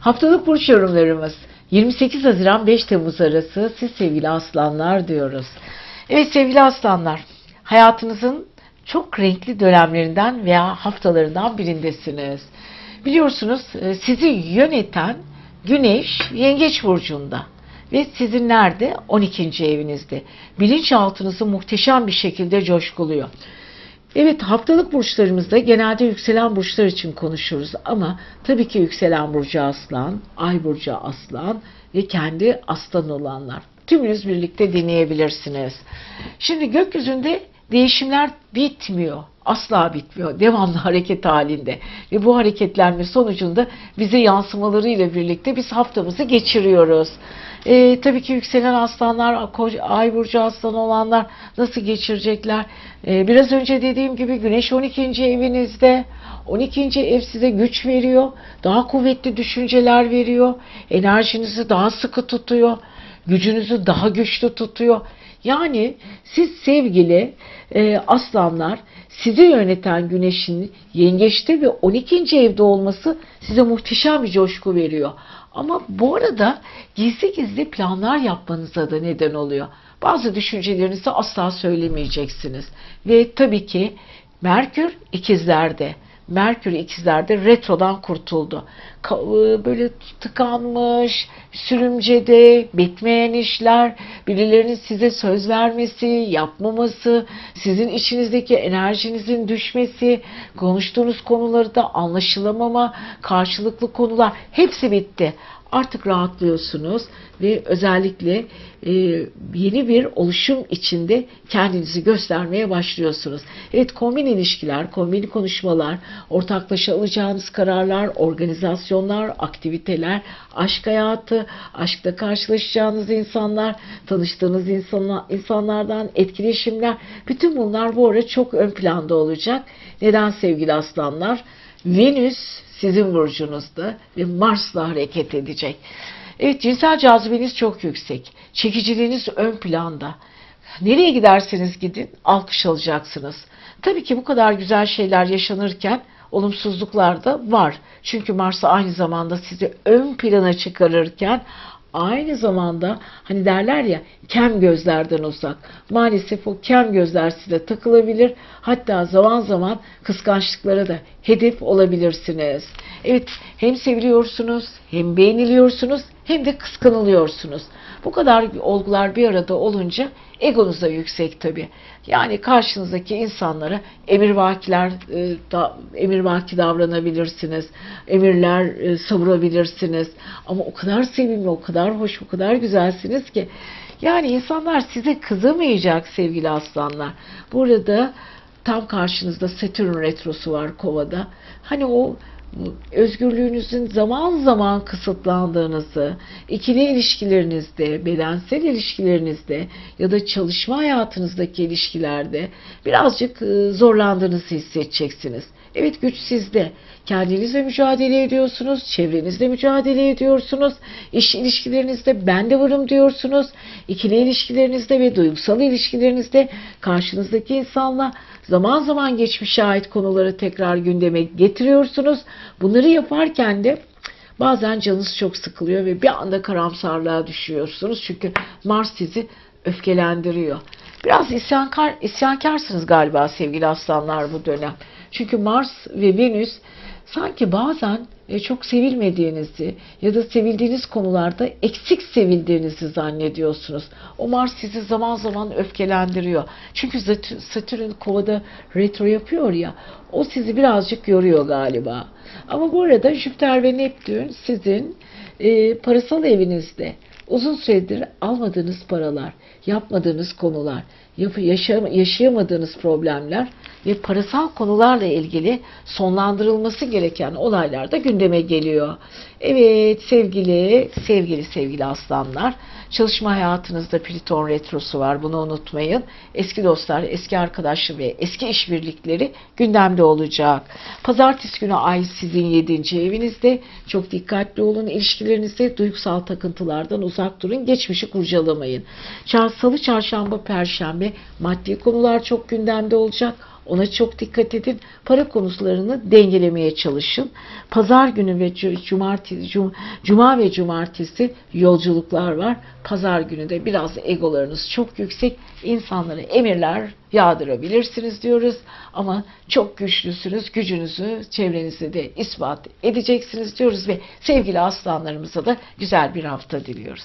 Haftalık burç yorumlarımız 28 Haziran 5 Temmuz arası siz sevgili aslanlar diyoruz. Evet sevgili aslanlar hayatınızın çok renkli dönemlerinden veya haftalarından birindesiniz. Biliyorsunuz e, sizi yöneten Güneş Yengeç Burcu'nda ve sizin nerede? 12. evinizde. Bilinçaltınızı muhteşem bir şekilde coşkuluyor. Evet haftalık burçlarımızda genelde yükselen burçlar için konuşuruz ama tabii ki yükselen burcu aslan, ay burcu aslan ve kendi aslan olanlar. Tümünüz birlikte dinleyebilirsiniz. Şimdi gökyüzünde değişimler bitmiyor. Asla bitmiyor. Devamlı hareket halinde. Ve bu hareketlenme sonucunda bize yansımalarıyla birlikte biz haftamızı geçiriyoruz. Ee, tabii ki yükselen aslanlar, ay burcu aslan olanlar nasıl geçirecekler? Ee, biraz önce dediğim gibi güneş 12. evinizde. 12. ev size güç veriyor. Daha kuvvetli düşünceler veriyor. Enerjinizi daha sıkı tutuyor. Gücünüzü daha güçlü tutuyor. Yani siz sevgili e, aslanlar sizi yöneten güneşin yengeçte ve 12. evde olması size muhteşem bir coşku veriyor. Ama bu arada gizli gizli planlar yapmanıza da neden oluyor. Bazı düşüncelerinizi asla söylemeyeceksiniz. Ve tabii ki Merkür ikizlerde. Merkür ikizlerde retrodan kurtuldu. E, Böyle tıkanmış, sürümcede, bitmeyen işler, birilerinin size söz vermesi, yapmaması, sizin içinizdeki enerjinizin düşmesi, konuştuğunuz konuları da anlaşılamama, karşılıklı konular hepsi bitti. Artık rahatlıyorsunuz ve özellikle e, yeni bir oluşum içinde kendinizi göstermeye başlıyorsunuz. Evet kombin ilişkiler, kombin konuşmalar, ortaklaşa alacağınız kararlar, organizasyonlar, aktiviteler, aşk hayatı, aşkta karşılaşacağınız insanlar, tanıştığınız insanlar, insanlardan etkileşimler, bütün bunlar bu ara çok ön planda olacak. Neden sevgili aslanlar? Venüs sizin burcunuzda ve Mars'la hareket edecek. Evet cinsel cazibeniz çok yüksek. Çekiciliğiniz ön planda. Nereye giderseniz gidin alkış alacaksınız. Tabii ki bu kadar güzel şeyler yaşanırken olumsuzluklar da var. Çünkü Mars aynı zamanda sizi ön plana çıkarırken aynı zamanda hani derler ya kem gözlerden uzak. Maalesef o kem gözler size takılabilir. Hatta zaman zaman kıskançlıklara da hedef olabilirsiniz. Evet hem seviliyorsunuz hem beğeniliyorsunuz hem de kıskanılıyorsunuz. Bu kadar olgular bir arada olunca egonuz da yüksek tabii. Yani karşınızdaki insanlara emirvakiler e, da, emirvaki davranabilirsiniz. Emirler e, savurabilirsiniz. Ama o kadar sevimli, o kadar hoş, o kadar güzelsiniz ki yani insanlar size kızamayacak sevgili aslanlar. Burada tam karşınızda Satürn retrosu var kovada. Hani o özgürlüğünüzün zaman zaman kısıtlandığınızı, ikili ilişkilerinizde, bedensel ilişkilerinizde ya da çalışma hayatınızdaki ilişkilerde birazcık e, zorlandığınızı hissedeceksiniz. Evet güç sizde. Kendinizle mücadele ediyorsunuz, çevrenizle mücadele ediyorsunuz, iş ilişkilerinizde ben de varım diyorsunuz, ikili ilişkilerinizde ve duygusal ilişkilerinizde karşınızdaki insanla zaman zaman geçmişe ait konuları tekrar gündeme getiriyorsunuz. Bunları yaparken de bazen canınız çok sıkılıyor ve bir anda karamsarlığa düşüyorsunuz. Çünkü Mars sizi öfkelendiriyor. Biraz isyankar, isyankarsınız galiba sevgili aslanlar bu dönem. Çünkü Mars ve Venüs sanki bazen e, çok sevilmediğinizi ya da sevildiğiniz konularda eksik sevildiğinizi zannediyorsunuz. O Mars sizi zaman zaman öfkelendiriyor. Çünkü Satürn kovada retro yapıyor ya o sizi birazcık yoruyor galiba. Ama bu arada Jüpiter ve Neptün sizin e, parasal evinizde uzun süredir almadığınız paralar, yapmadığınız konular, yaşayamadığınız problemler ve parasal konularla ilgili sonlandırılması gereken olaylar da gündeme geliyor. Evet sevgili sevgili sevgili aslanlar çalışma hayatınızda Plüton retrosu var bunu unutmayın. Eski dostlar, eski arkadaşlar ve eski işbirlikleri gündemde olacak. Pazartesi günü ay sizin 7. evinizde. Çok dikkatli olun ilişkilerinizde duygusal takıntılardan uzak durun. Geçmişi kurcalamayın. Salı, çarşamba, perşembe maddi konular çok gündemde olacak. Ona çok dikkat edin. Para konularını dengelemeye çalışın. Pazar günü ve cu- cumartesi, cum- cuma ve cumartesi yolculuklar var. Pazar günü de biraz egolarınız çok yüksek. İnsanlara emirler yağdırabilirsiniz diyoruz. Ama çok güçlüsünüz. Gücünüzü çevrenizde de ispat edeceksiniz diyoruz ve sevgili aslanlarımıza da güzel bir hafta diliyoruz.